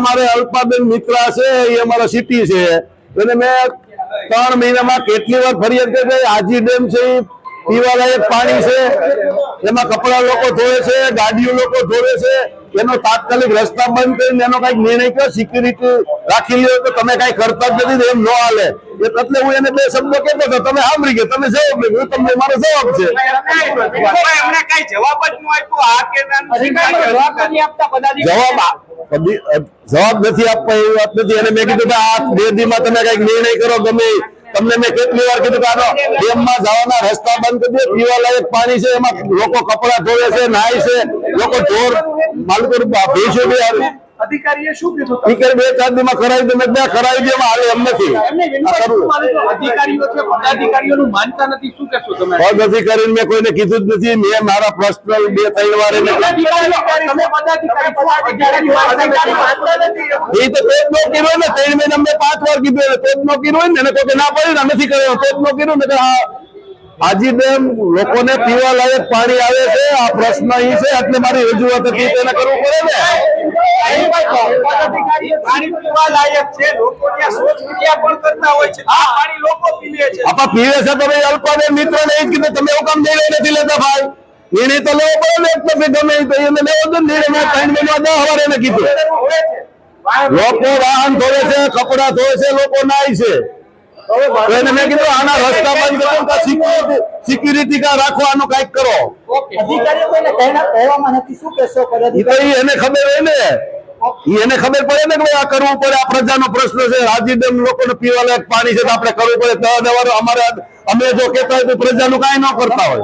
અમારે અલ્પાબેન મિત્રા છે, એ અમારા સિટી છે. અને મેં ત્રણ મહિનામાં કેટલી વાર ફરિયાદ કરી આજી ડેમ છે પીવાલાયક પાણી છે. એમાં કપડા લોકો ધોવે છે, ગાડીઓ લોકો ધોવે છે. એનો તાત્કાલિક રસ્તા બંધ કરીને એનો કંઈક નિર્ણય કયો? સિક્યુરિટી રાખી લ્યો તો તમે કઈ કરતા જ નથી એમ ન હાલે. એટલે હું એને બે શબ્દો કહેતો હતો તમે સાંભળી ગયા તમે જવાબ નહીં. હું તમને મારો જવાબ છે. એમને કઈ જવાબ જ ન આપ્યો આ કે નથી જવાબ નથી આપતા જવાબ આ- કદી- અ, જવાબ નથી આપવા એવી વાત નથી. અને મેં કીધું કે આ બે દીમાં તમે કંઈક નિર્ણય કરો ગમે તમને મેં કેટલી વાર કીધું કે આનો ડેમમાં જવાના રસ્તા બંધ કરી દે પીવા લાયક પાણી છે એમાં લોકો કપડા ધોવે છે નાય છે. લોકો ચોર માલકો ભેંસો બી આવે. અધિકારીએ શું કીધું બે ચાર દીમાં કરાવી દે મેં કરાવી દે એમાં એમ નથી એમને આ વિનોદ કરવું. શું માનું છો? અધિકારીઓ છે પદાધિકારીઓનું માનતા નથી શું કહેશો તમે પદ અધિકારીને મેં કોઈને કીધું જ નથી મેં મારા પર્સનલ બે ત્રણ વાર એને. એ તો નો કર્યો ને ત્રણ મહિના મેં પાંચ વાર કીધું એને નો કર્યો ને એને કોઈ ના પડી નથી કર્યો પેટ નો કર્યો ને હાજી ડેમ લોકોને પીવા લાયક પાણી આવે છે આ પ્રશ્ન અહીં છે એટલે મારી રજૂઆત હતી તેને કરવું પડે ને? પીવા છે લોકો ત્યાં શોચ ક્રિયા પણ કરતા હોય છે આ પાણી લોકો પીવે છે. આપા પીવે છે તો અલ્પાને મિત્ર ને કીધું તમે એવું કામ નિર્ણય નથી લેતા ભાઈ. નિર્ણય તો લેવો પડે ને ગમે તો એને લેવો ને નિર્ણય ત્રણ મહિના દસ વાર એને કીધું. લોકો વાહન ધોવે છે કપડા ધોવે છે લોકો નાય છે. તો એને મેં કીધું આના રસ્તા બંધ કરો સિક્યુરિટી સિક્યુરિટી કા રાખો આનું કંઈક કરો. એને ખબર હોય ને. એને ખબર પડે ને કે ભાઈ આ કરવું પડે. આ પ્રજાનો પ્રશ્ન છે. હાજી ડેમ લોકોને પીવા લાયક પાણી છે તો આપણે કરવું પડે. દવા દેવાનું અમારે અમે જો કહેતા હોય તો પ્રજાનું કાંઈ ન કરતા હોય.